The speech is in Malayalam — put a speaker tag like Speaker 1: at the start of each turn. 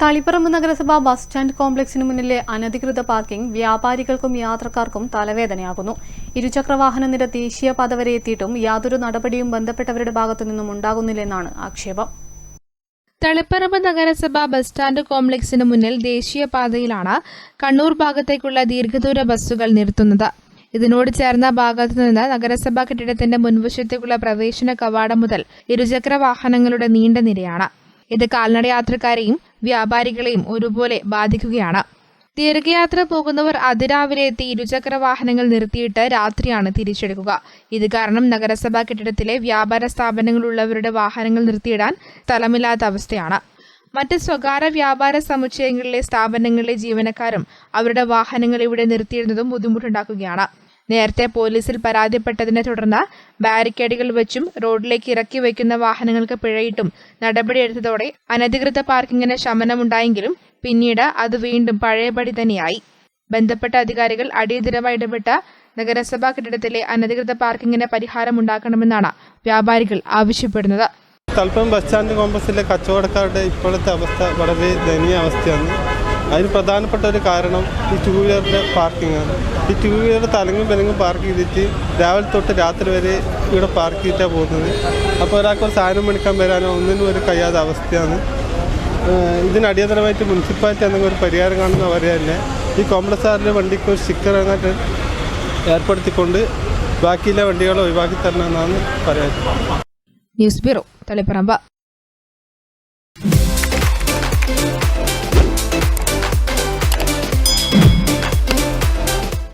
Speaker 1: തളിപ്പറമ്പ് നഗരസഭ ബസ് സ്റ്റാൻഡ് കോംപ്ലക്സിന് മുന്നിലെ അനധികൃത പാർക്കിംഗ് വ്യാപാരികൾക്കും യാത്രക്കാർക്കും തലവേദനയാകുന്നു. ഇരുചക്രവാഹന നിര ദേശീയപാത വരെ എത്തിയിട്ടും യാതൊരു നടപടിയും ബന്ധപ്പെട്ടവരുടെ ഭാഗത്തു നിന്നും ഉണ്ടാകുന്നില്ലെന്നാണ് ആക്ഷേപം.
Speaker 2: തളിപ്പറമ്പ് നഗരസഭ ബസ് സ്റ്റാൻഡ് കോംപ്ലക്സിന് മുന്നിൽ ദേശീയപാതയിലാണ് കണ്ണൂർ ഭാഗത്തേക്കുള്ള ദീർഘദൂര ബസ്സുകൾ നിർത്തുന്നത്. ഇതിനോട് ചേർന്ന ഭാഗത്തു നിന്ന് നഗരസഭാ കെട്ടിടത്തിന്റെ മുൻവശത്തേക്കുള്ള പ്രവേശന കവാടം മുതൽ ഇരുചക്ര വാഹനങ്ങളുടെ നീണ്ട നിരയാണ്. ഇത് കാൽനട യാത്രക്കാരെയും വ്യാപാരികളെയും ഒരുപോലെ ബാധിക്കുകയാണ്. ദീർഘയാത്ര പോകുന്നവർ അതിരാവിലെ എത്തി ഇരുചക്ര വാഹനങ്ങൾ നിർത്തിയിട്ട് രാത്രിയാണ് തിരിച്ചെടുക്കുക. ഇത് കാരണം നഗരസഭാ കെട്ടിടത്തിലെ വ്യാപാര സ്ഥാപനങ്ങളുള്ളവരുടെ വാഹനങ്ങൾ നിർത്തിയിടാൻ സ്ഥലമില്ലാത്ത അവസ്ഥയാണ്. മറ്റ് സ്വകാര്യ വ്യാപാര സമുച്ചയങ്ങളിലെ സ്ഥാപനങ്ങളിലെ ജീവനക്കാരും അവരുടെ വാഹനങ്ങൾ ഇവിടെ നിർത്തിയിടുന്നതും ബുദ്ധിമുട്ടുണ്ടാക്കുകയാണ്. നേരത്തെ പോലീസിൽ പരാതിപ്പെട്ടതിനെ തുടർന്ന് ബാരിക്കേഡുകൾ വെച്ചും റോഡിലേക്ക് ഇറക്കി വയ്ക്കുന്ന വാഹനങ്ങൾക്ക് പിഴയിട്ടും നടപടിയെടുത്തതോടെ അനധികൃത പാർക്കിങ്ങിന് ശമനമുണ്ടായെങ്കിലും പിന്നീട് അത് വീണ്ടും പഴയപടി തന്നെയായി. ബന്ധപ്പെട്ട അധികാരികൾ അടിയന്തരമായി ഇടപെട്ട നഗരസഭാ കെട്ടിടത്തിലെ അനധികൃത പാർക്കിങ്ങിന് പരിഹാരമുണ്ടാക്കണമെന്നാണ് വ്യാപാരികൾ ആവശ്യപ്പെടുന്നത്.
Speaker 3: തൽപ്പം ബസ് സ്റ്റാൻഡ് കച്ചവടക്കാരുടെ ഇപ്പോഴത്തെ അവസ്ഥ വളരെ ദയനീയ അവസ്ഥയാണ്. അതിന് പ്രധാനപ്പെട്ട ഒരു കാരണം ഈ ടൂ വീലറിന്റെ പാർക്കിങ്ങാണ് ഈ ടൂ വീലർ തലങ്ങും പെലങ്ങും പാർക്ക് ചെയ്തിട്ട് രാവിലെ തൊട്ട് രാത്രി വരെ ഇവിടെ പാർക്ക് ചെയ്തിട്ടാണ് പോകുന്നത്. അപ്പോൾ ഒരാൾക്ക് ഒരു സാധനം മേടിക്കാൻ വരാനോ ഒന്നിനും ഒരു കഴിയാത്ത അവസ്ഥയാണ്. ഇതിന് അടിയന്തരമായിട്ട് മുനിസിപ്പാലിറ്റി എന്തെങ്കിലും ഒരു പരിഹാരം കാണുന്ന പറയാനില്ല ഈ കോംപ്ലക്സാറിന്റെ വണ്ടിക്ക് ഒരു സ്റ്റിക്കർ അങ്ങോട്ട് ഏർപ്പെടുത്തിക്കൊണ്ട് ബാക്കിയുള്ള വണ്ടികളെ ഒഴിവാക്കി തരണമെന്നാണ് പറയാൻ
Speaker 2: ന്യൂസ് ബ്യൂറോ തളിപ്പറമ്പ്.